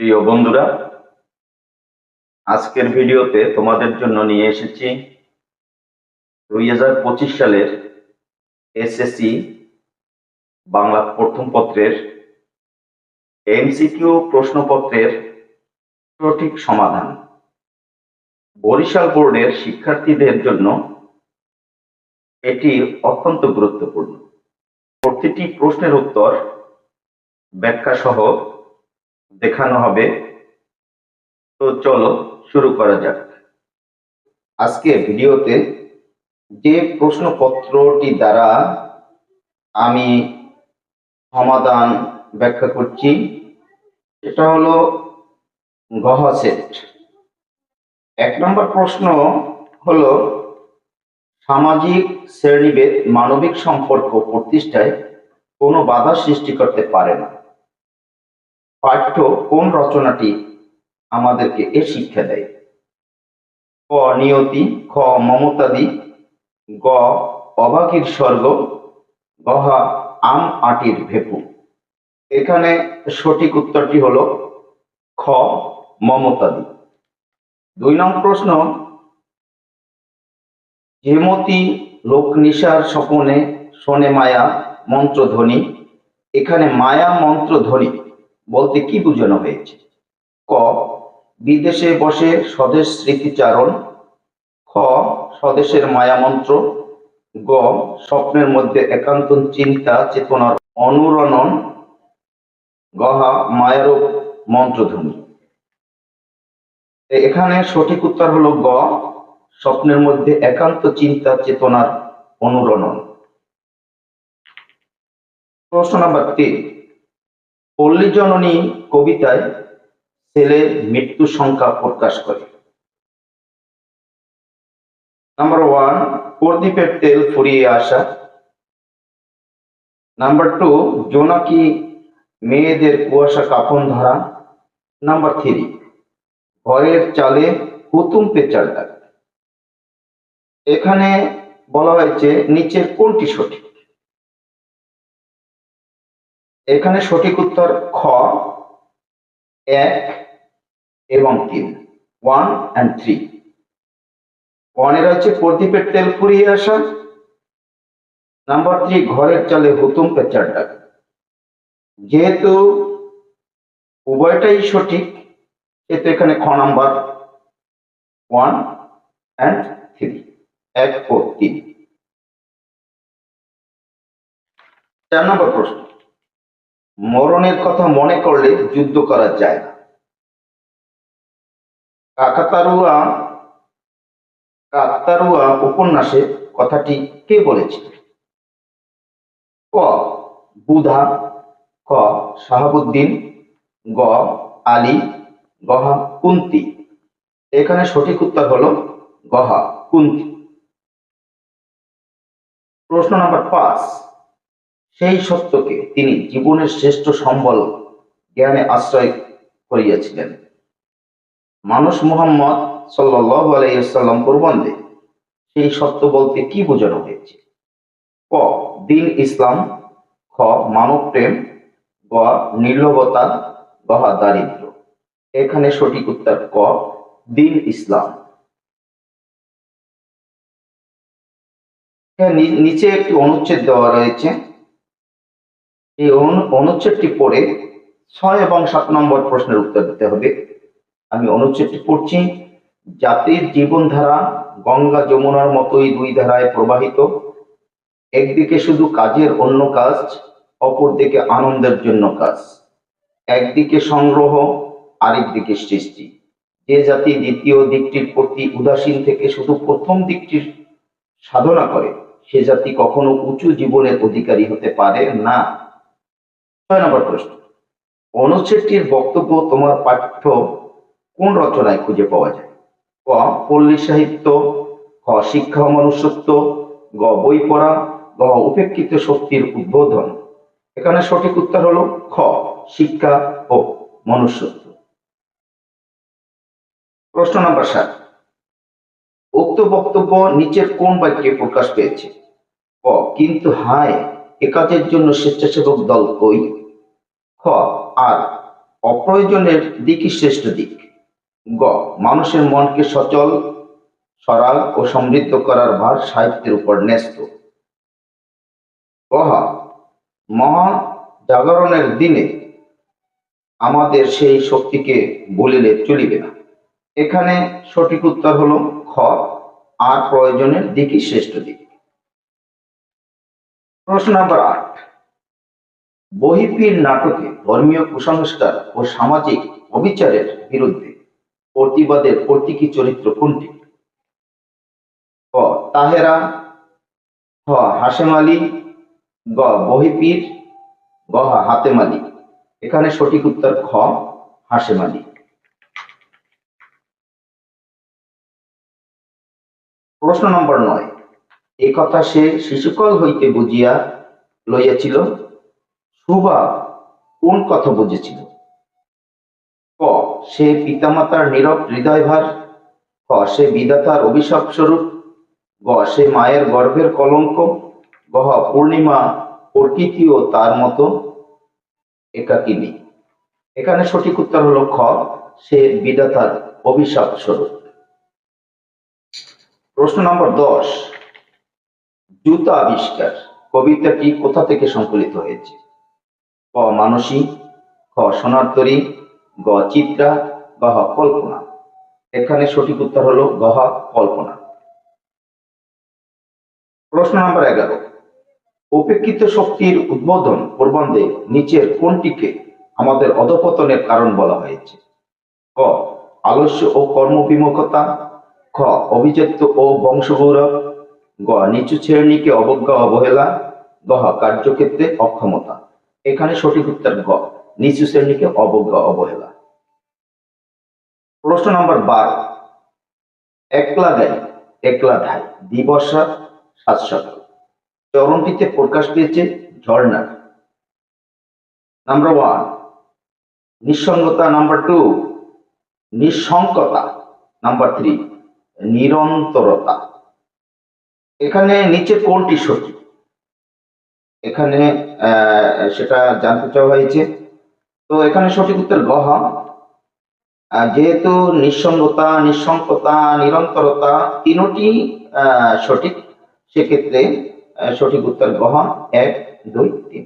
প্রিয় বন্ধুরা, আজকের ভিডিওতে তোমাদের জন্য নিয়ে এসেছি দুই হাজার পঁচিশ সালের এসএসসি বাংলা প্রথম পত্রের এমসিকিউ প্রশ্নপত্রের সঠিক সমাধান। বরিশাল বোর্ডের শিক্ষার্থীদের জন্য এটি অত্যন্ত গুরুত্বপূর্ণ। প্রতিটি প্রশ্নের উত্তর ব্যাখ্যা সহ দেখানো হবে। তো চলো, শুরু করা যাক। আজকে ভিডিওতে যে প্রশ্নপত্রটি দ্বারা আমি সমাধান ব্যাখ্যা করছি, সেটা হলো গহ সেট। এক নম্বর প্রশ্ন হলো, সামাজিক শ্রেণীভেদ মানবিক সম্পর্ক প্রতিষ্ঠায় কোনো বাধা সৃষ্টি করতে পারে না। পাঠ্য কোন রচনাটি আমাদেরকে এ শিক্ষা দেয়? ক, নিয়তি, খ, মমতাদি, গ, অবাকির স্বর্গ গহা আম আটির ভেপু। এখানে সঠিক উত্তরটি হল খ, মমতাদি। দুই নং প্রশ্ন, হেমতি লোকনিশার স্বপনে শোনে মায়া মন্ত্রধ্বনি। এখানে মায়া মন্ত্রধ্বনি বলতে কি বোঝানো হয়েছে? ক, বিদেশে বসে স্বদেশ স্মৃতিচারণ। খ, স্বদেশের মায়ামন্ত্র। গ, স্বপ্নের মধ্যে একান্ত চিন্তা, চেতনার অনুরণন। গহা মায়ারূপ মন্ত্রধ্বনি। এখানে সঠিক উত্তর হলো গ, স্বপ্নের মধ্যে একান্ত চিন্তা, চেতনার অনুরণন। প্রশ্ন নাম্বার তিন। পল্লী জননী কবিতায় ছেলের মৃত্যু সংখ্যা প্রকাশ করে। নাম্বার ওয়ান প্রদীপের তেল ফুরিয়ে আসা। নাম্বার টু জোনাকি মেয়েদের কুয়াশা কাপন ধরা। নাম্বার থ্রি ঘরের চালে হুতুম পেঁচার ডাক এখানে বলা হয়েছে, নিচের কোনটি সঠিক? এখানে সঠিক উত্তর খ, এক এবং তিন। ওয়ান অ্যান্ড থ্রি ওয়ানের হচ্ছে প্রদীপের তেল ফুরিয়ে আসা। নাম্বার থ্রি, ঘরের চালে হুতুম পেঁচার ডাক। যেহেতু উভয়টাই সঠিক, সেহেতু এখানে খ নাম্বার। ওয়ান অ্যান্ড থ্রি এক ও তিন। চার নম্বর প্রশ্ন। মরণের কথা মনে করলে যুদ্ধ করা যায়। না কাকাতারুয়া, কাকতারুয়া উপন্যাসে কথাটি কে বলেছে? ক, বুধা ক শাহাবুদ্দিন, গ, আলী গহা কুন্তি। এখানে সঠিক উত্তর হলো গহা কুন্তি। প্রশ্ন নাম্বার পাঁচ। সেই সত্যকে তিনি জীবনের শ্রেষ্ঠ সম্বল জ্ঞানে আশ্রয় করিয়াছিলেন। মানুষ মুহাম্মদ আলাইসাল্লাম প্রবন্ধে সেই সত্য বলতে কি বোঝানো হয়েছে? ক, দিন ইসলাম, খ, মানব প্রেম, গ, নির্লভতা গহা দারিদ্র। এখানে সঠিক উত্তর ক, দিন ইসলাম। নিচে একটি অনুচ্ছেদ দেওয়া রয়েছে। এই অনুচ্ছেদটি পড়ে ছয় এবং সাত নম্বর প্রশ্নের উত্তর দিতে হবে। আমি অনুচ্ছেদটি পড়ছি। জাতির জীবনধারা গঙ্গা যমুনার মতোই দুই ধারায় প্রবাহিত। একদিকে শুধু কাজের অন্য কাজ, অপরদিকে আনন্দের জন্য কাজ। একদিকে সংগ্রহ, আরেকদিকে সৃষ্টি। যে জাতি দ্বিতীয় দিকটির প্রতি উদাসীন থেকে শুধু প্রথম দিকটির সাধনা করে, সে জাতি কখনো উঁচু জীবনের অধিকারী হতে পারে না। ছয় নম্বর প্রশ্ন। অনুচ্ছেদটির বক্তব্য তোমার পাঠ্য কোন রচনায় খুঁজে পাওয়া যায়? ক, পল্লী সাহিত্য, খ, শিক্ষা মনুষ্যত্ব, গ, বই পড়া, গ, উপেক্ষিত শক্তির উদ্বোধন। এখানে সঠিক উত্তর হলো খ, শিক্ষা ও মনুষ্যত্ব। প্রশ্ন নম্বর সাত। উক্ত বক্তব্য নিচের কোন বাক্যে প্রকাশ পেয়েছে? ক, কিন্তু হায়, এ কাজের জন্য স্বেচ্ছাসেবক দল কই? খ, আর অপ্রয়োজনের দিকই শ্রেষ্ঠ দিক। গ, মানুষের মনকে সচল সরাগ ও সমৃদ্ধ করার ভার সাহিত্যের উপর ন্যস্ত। কহ মহা জাগরণের দিনে আমাদের সেই শক্তিকে বলিলে চলিবে না। এখানে সঠিক উত্তর হলো খ, আর প্রয়োজনের দিকই শ্রেষ্ঠ দিক। প্রশ্ন নাম্বার আট বহিপীর নাটকে ধর্মীয় কুসংস্কার ও সামাজিক অবিচারের বিরুদ্ধে প্রতিবাদের প্রতীকী চরিত্র কোনটি? ক. তাহেরা, খ. হাসেম আলী, গ. বহিপীর গ. হাতেম আলী। এখানে সঠিক উত্তর খ হাসেম আলী। প্রশ্ন নম্বর নয়। এই কথা সে শিশুকাল হইতে বুঝিয়া লইয়াছিল। সুবা কোন কথা বুঝেছিল? ক, সে পিতামাতার নীরব হৃদয়ভার। ক সে বিধাতার অভিশাপ স্বরূপ। গ, সে মায়ের গর্ভের কলঙ্ক। গহ পূর্ণিমা প্রকৃতিও তার মতো একাকিনী এখানে সঠিক উত্তর হলো খ, সে বিধাতার অভিশাপ স্বরূপ। প্রশ্ন নম্বর দশ, জুতা আবিষ্কার। কবিতাটি কোথা থেকে সংকলিত হয়েছে? ক মানসী খ সোনারতরী গ চিত্রা গহ কল্পনা। এখানে সঠিক উত্তর হলো গহ কল্পনা। প্রশ্ন নম্বর এগারো। উপেক্ষিত শক্তির উদ্বোধন প্রবন্ধে নিচের কোনটিকে আমাদের অধপতনের কারণ বলা হয়েছে? ক, আলস্য ও কর্মবিমুখতা। খ, অভিজাত্য ও বংশগৌরব। গ, নিচু শ্রেণীকে অবজ্ঞা অবহেলা। গহ কার্যক্ষেত্রে অক্ষমতা। এখানে সঠিক উত্তর গ নিচু শ্রেণীকে অবজ্ঞা, অবহেলা। প্রশ্ন নম্বর বারো। একলা গাই একলা ধাই দিবসা সাত সকাল। চরণটিতে প্রকাশ পেয়েছে ঝর্ণার নাম্বার ওয়ান নিঃসঙ্গতা নাম্বার টু নিঃসঙ্কতা নাম্বার থ্রি নিরন্তরতা। এখানে নিচে কোনটি সঠিক? এখানে সেটা জানতে চাওয়া হয়েছে। তো এখানে সঠিক উত্তর গহ যেহেতু নিঃসঙ্গতা নিঃসঙ্কতা নিরন্তরতা তিনটি সঠিক, সেক্ষেত্রে সঠিক উত্তর গহ এক, দুই, তিন।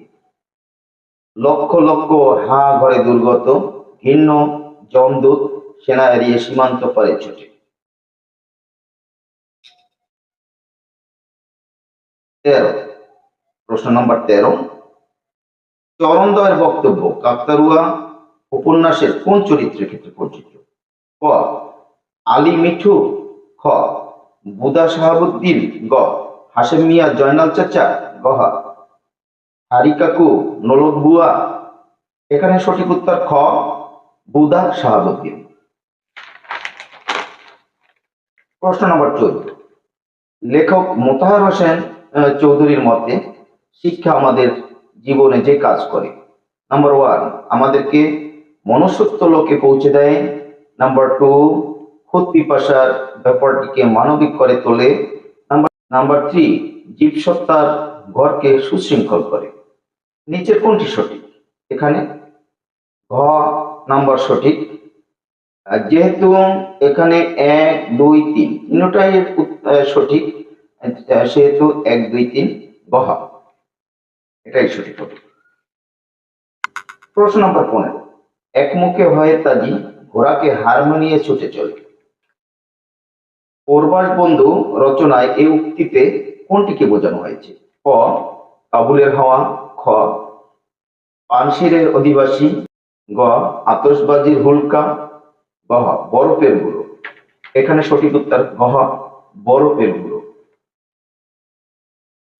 লক্ষ লক্ষ হা ঘরে দুর্গত ঘিন্ন জমদূত সেনা এড়িয়ে সীমান্ত পরে ছুটে। তেরো। প্রশ্ন নম্বর তেরো। চরণদয়ের বক্তব্য, কাকতারুয়া উপন্যাসের কোন চরিত্রের ক্ষেত্রে প্রযোজ্য ক, আলী মিঠু, খ, বুদা শাহাবুদ্দিন, গ হাসেম মিয়া, জয়নাল চাচা গহ হারি কাকু নলক বুয়া। এখানে সঠিক উত্তর খ, বুদা শাহাবুদ্দিন। প্রশ্ন নম্বর চোদ্দ। লেখক মোতাহার হোসেন চৌধুরীর মতে শিক্ষা আমাদের জীবনে যে কাজ করে। নাম্বার ওয়ান আমাদেরকে মনুষ্যত্ব লোকে পৌঁছে দেয়। নাম্বার টু খুদ পিপাসার ব্যাপারটিকে মানবিক করে তোলে। নাম্বার নাম্বার থ্রি জীবসত্তার ঘরকে সুশৃঙ্খল করে। নিচের কোনটি সঠিক? এখানে। ঘ নাম্বার সঠিক। যেহেতু এখানে এক, দুই, তিন, তিনটাই সঠিক সেহেতু এক, দুই, তিন গহ এটাই সঠিক হবে প্রশ্ন নম্বর পনেরো। একমুখে হয়ে তাজি ঘোড়াকে হারমোনিয়ে ছুটে চলে পূর্বাস বন্ধু রচনায় এই উক্তিতে কোনটিকে বোঝানো হয়েছে? ক, কাবুলের হাওয়া, খ, পানশিরের অধিবাসী, গ আতসবাজির হুলকা গহ বরফের গুঁড়ো এখানে সঠিক উত্তর গহ বরফের গুঁড়ো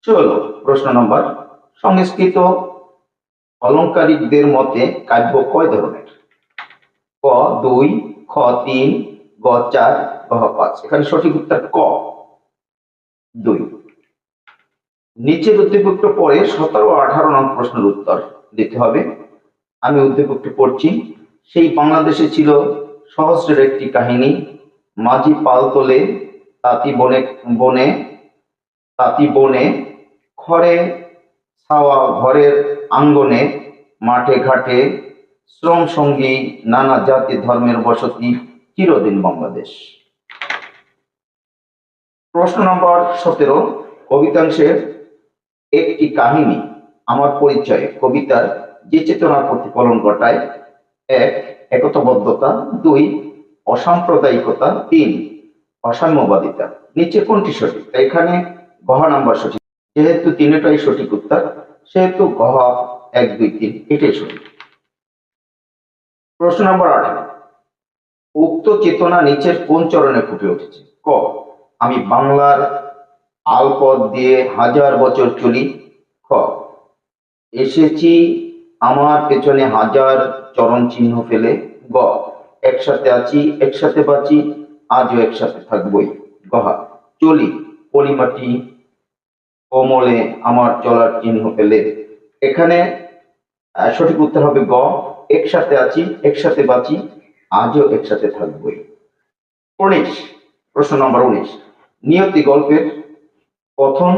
চলো, প্রশ্ন নম্বর সংস্কৃত অলংকারিকদের মতে কাব্য কয় ধরনের? ক, দুই, খ, তিন, গ, চার গহ পাঁচ। এখানে সঠিক উত্তর ক। দুই। নিচের উদ্দীপকটা পরে সতেরো আঠারো নং প্রশ্নের উত্তর দিতে হবে। আমি উদ্দীপকটি পড়ছি। সেই বাংলাদেশে ছিল সহস্রের একটি কাহিনী, মাঝি পাল তোলে, তাঁতি বনে বনে, তাঁতি বনে, খড়ে ছাওয়া ঘরের আঙ্গনে, মাঠে ঘাটে শ্রম সঙ্গী নানা জাতি ধর্মের বসতি চিরদিন বাংলাদেশ। প্রশ্ন নম্বর সতেরো, কবিতাংশের একটি কাহিনী আমার পরিচয়, কবিতার যে চেতনার প্রতিফলন ঘটায়, এক, একতাবদ্ধতা, দুই, অসাম্প্রদায়িকতা, তিন, অসাম্যবাদিতা। নিচে কোনটি সঠিক? এখানে গহ নাম্বার সঠিক। যেহেতু তিনটাই সঠিক উত্তর, সেহেতু গহ এক, দুই, তিন, এটাই সঠিক। প্রশ্ন নম্বর আঠারো উক্ত চেতনা নিচের কোন চরণে ফুটে উঠেছে? ক, আমি বাংলার আলপথ দিয়ে হাজার বছর চলি। খ, এসেছি আমার পেছনে হাজার চরণ চিহ্ন ফেলে। গ, একসাথে আছি, একসাথে বাঁচি, আজও একসাথে থাকবই। গহা চলি, পলিমাটি কোমলে আমার চলার চিহ্ন ফেলে এখানে সঠিক উত্তর হবে গ। একসাথে আছি, একসাথে বাঁচি, আজও একসাথে থাকবই উনিশ, প্রশ্ন নম্বর উনিশ। নিয়তি গল্পের প্রথম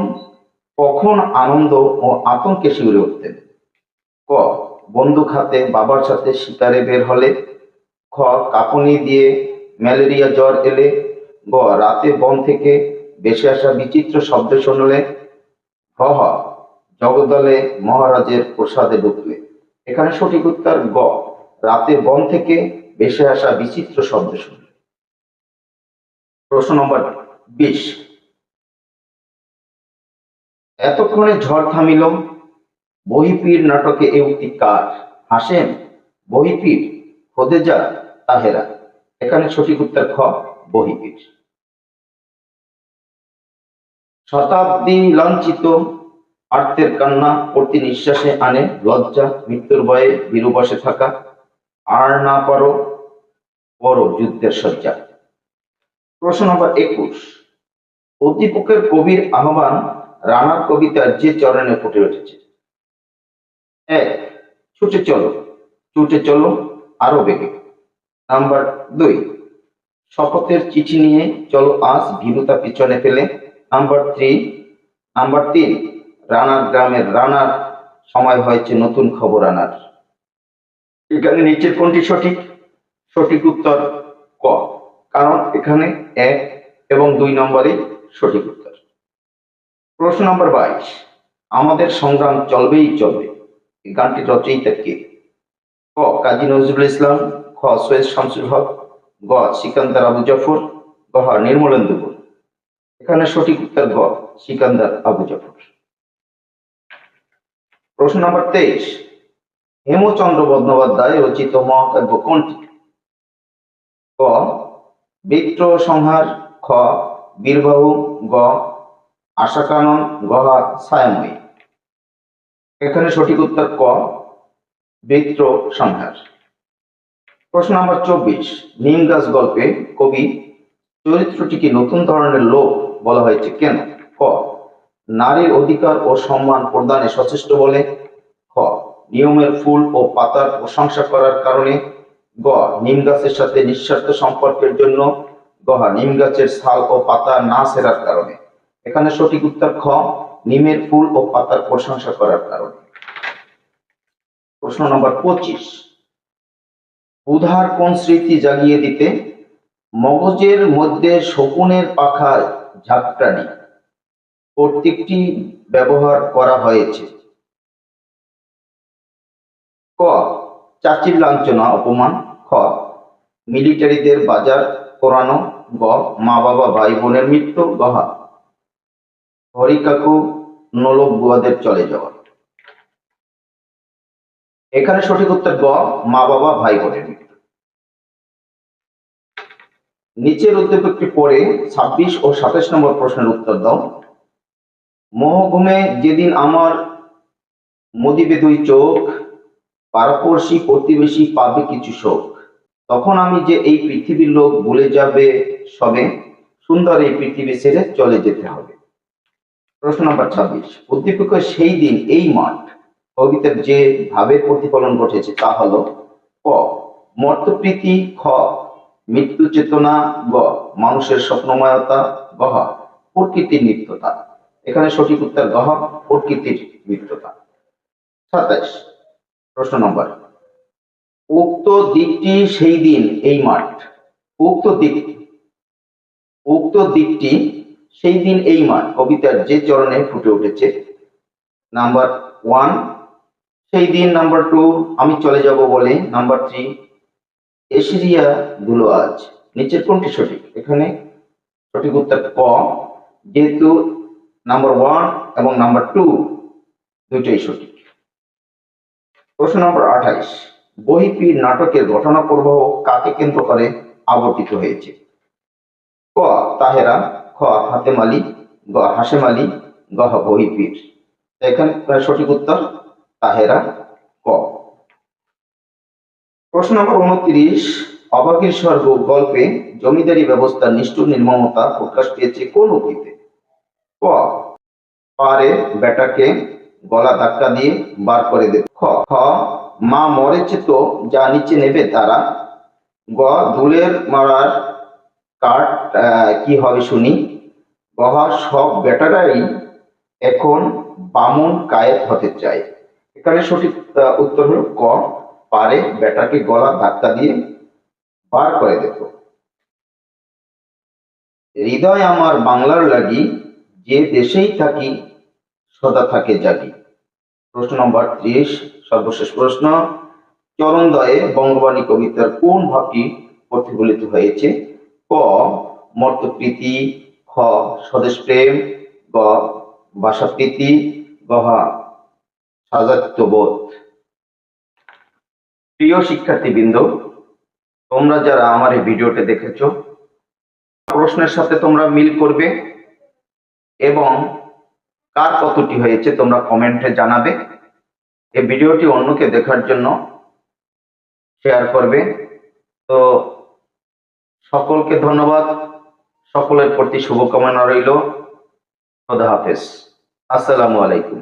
কখন আনন্দ ও আতঙ্কে শিউরে উঠতেন ক, বন্দুক হাতে বাবার সাথে শিকারে বের হলে। খ, কাঁপুনি দিয়ে ম্যালেরিয়া জ্বর এলে। গ, রাতে বন থেকে ভেসে আসা বিচিত্র শব্দ শুনলে। ঘ হ জগদলে মহারাজের প্রসাদে ঢুকলে এখানে সঠিক উত্তর গ, রাতে বন থেকে ভেসে আসা বিচিত্র শব্দ শুনলে। প্রশ্ন নম্বর বিশ, এতক্ষণে ঝড় থামিল, বহিপীর নাটকে এ উক্তি কার? হাসেন বহিপীর, খোদেজা, তাহেরা। এখানে সঠিক উত্তর খ, বহিপীর। শতাব্দী লাঞ্ছিত আর্তের কান্না, প্রতি নিঃশ্বাসে আনে লজ্জা, মৃত্যুর ভয়ে ভীরু থাকা, আর না পারো বড় যুদ্ধের সজ্জা প্রশ্ন নম্বর একুশ। উদ্দীপকের কবির আহ্বান রানার কবিতার যে চরণে ফুটে উঠেছে। এক, ছুটে চলো ছুটে চলো, আরও বেগে। নাম্বার দুই, শপথের চিঠি নিয়ে চলো আজ ভীরুতা পিছনে ফেলে। নাম্বার থ্রি নাম্বার তিন, রানার গ্রামের রানার, সময় হয়েছে নতুন খবর আনার। এখানে নিচের কোনটি সঠিক? সঠিক উত্তর ক, কারণ এখানে এক এবং দুই নম্বরে সঠিক উত্তর। প্রশ্ন নম্বর বাইশ, আমাদের সংগ্রাম চলবেই চলবে। এই গানটির রচয়িতা কে? ক, কাজী নজরুল ইসলাম, খ, সৈয়দ শামসুল হক, গ, সিকান্দার আবু জাফর, গ নির্মলেন্দু গুণ এখানে সঠিক উত্তর গ সিকান্দার আবু জাফর। প্রশ্ন নম্বর তেইশ, হেমচন্দ্র বন্দ্যোপাধ্যায় রচিত মহাকাব্য কোনটি? ক, বিত্র সংহার, খ, বীরবাহু, গ, আশাকানন গ ছায়াময়ী। এখানে সঠিক উত্তর ক, বৃত্র সংহার। প্রশ্ন নম্বর চব্বিশ, নিম গাছ গল্পে কবি চরিত্রটিকে নতুন ধরনের লোক? বলা হয়েছে কেন? ক, নারীর অধিকার ও সম্মান প্রদানে সচেষ্ট বলে। খ, নিয়মের ফুল ও পাতার প্রশংসা করার কারণে। গ, নিম গাছের সাথে নিঃস্বার্থ সম্পর্কের জন্য। গ, নিম গাছের ছাল ও পাতা না সেরার কারণে। এখানে সঠিক উত্তর খ, নিমের ফুল ও পাতার প্রশংসা করার কারণে। প্রশ্ন নম্বর পঁচিশ, উধার কোন স্মৃতি জাগিয়ে দিতে? মগজের মধ্যে শকুনের পাখা ঝাপটানি প্রত্যেকটি ব্যবহার করা হয়েছে। ক, চাচির লাঞ্ছনা, অপমান। খ, মিলিটারিদের বাজার করানো গ মা বাবা ভাই বোনের মৃত্যু। গহা হরিকাকু, নলক বুয়াদের চলে যাওয়া। এখানে সঠিক উত্তর গ মা বাবা ভাই বোনের মৃত্যু। নিচের উদ্দীপকটি পড়ে ছাব্বিশ ও সাতাশ নম্বর প্রশ্নের উত্তর দাও। মোহঘুমে যেদিন আমার মদিবে দুই চোখ পাড়াপড়শি প্রতিবেশী পাবে কিছু শোক। তখন আমি যে এই পৃথিবীর লোক ভুলে যাবে সবে, সুন্দর এই পৃথিবী ছেড়ে চলে যেতে হবে। প্রশ্ন নম্বর ছাব্বিশ। উদ্দীপকের সেই দিন, এই মাঠ, কবিতার যে ভাবের প্রতিফলন ঘটেছে তা হলো ক, মর্তপ্রীতি খ মৃত্যু চেতনা গ, মানুষের স্বপ্নময়তা গহ প্রকৃতির নিত্যতা। এখানে সঠিক উত্তর গহ প্রকৃতির নিত্যতা। সাতাইশ, প্রশ্ন নম্বর। উক্ত দিকটি সেই দিন, এই মাঠ। উক্ত দিক, উক্ত দিকটি সেই দিন, এই মাঠ। কবিতার যে চরণে ফুটে উঠেছে। নাম্বার ওয়ান, সেই দিন। নাম্বার টু, আমি চলে যাব বলে। নাম্বার থ্রি এশিরিয়া ধুলো আজ। নিচের কোনটি সঠিক? এখানে সঠিক উত্তর ক। যেহেতু নাম্বার ওয়ান এবং নাম্বার টু দুইটাই সঠিক। প্রশ্ন নম্বর আঠাইশ। বহিপীর নাটকের ঘটনা প্রবাহ কাকে কেন্দ্র করে আবর্তিত হয়েছে? ক তাহেরা খ, হাতেম আলী, গ হাসেম আলী, গ বহিপীর এখানে সঠিক উত্তর তাহেরা ক। প্রশ্ন নম্বর উনত্রিশ অবাকের স্বর্গ গল্পে জমিদারি ব্যবস্থার নিষ্ঠুর নির্মমতা প্রকাশ পেয়েছে কোন উক্তিতে? ক, পারে বেটাকে গলা ধাক্কা দিয়ে বার করে দেবে খ খ, মা মরেছে তো যা নিচে নেবে তারা। গ, ধুলের মারার কাঠ কি হবে শুনি। গহা সব বেটারাই এখন বামুন কায়েত হতে চায়। এখানে সঠিক উত্তর হল ক। পারে বেটাকে গলা ধাক্কা দিয়ে বার করে দেখো। হৃদয় আমার বাংলার লাগি, যে দেশেই থাকি, সদা থাকে জাগি। প্রশ্ন নম্বর ত্রিশ, সর্বশেষ প্রশ্ন চরণদয়ে বঙ্গবাণী কবিতার কোন ভাবটি প্রতিফলিত হয়েছে? ক, মর্তপ্রীতি, খ, স্বদেশ প্রেম, গ ভাষাপ্রীতি গহা সাজাত্যবোধ প্রিয় শিক্ষার্থীবৃন্দ, তোমরা যারা আমার এই ভিডিওটি দেখেছ, প্রশ্নের সাথে তোমরা মিল করবে এবং কার কতটি হয়েছে তোমরা কমেন্টে জানাবে। এই ভিডিওটি অন্যকে দেখার জন্য শেয়ার করবে। তো সকলকে ধন্যবাদ। সকলের প্রতি শুভকামনা রইল। খোদা হাফেজ। আসসালামু আলাইকুম।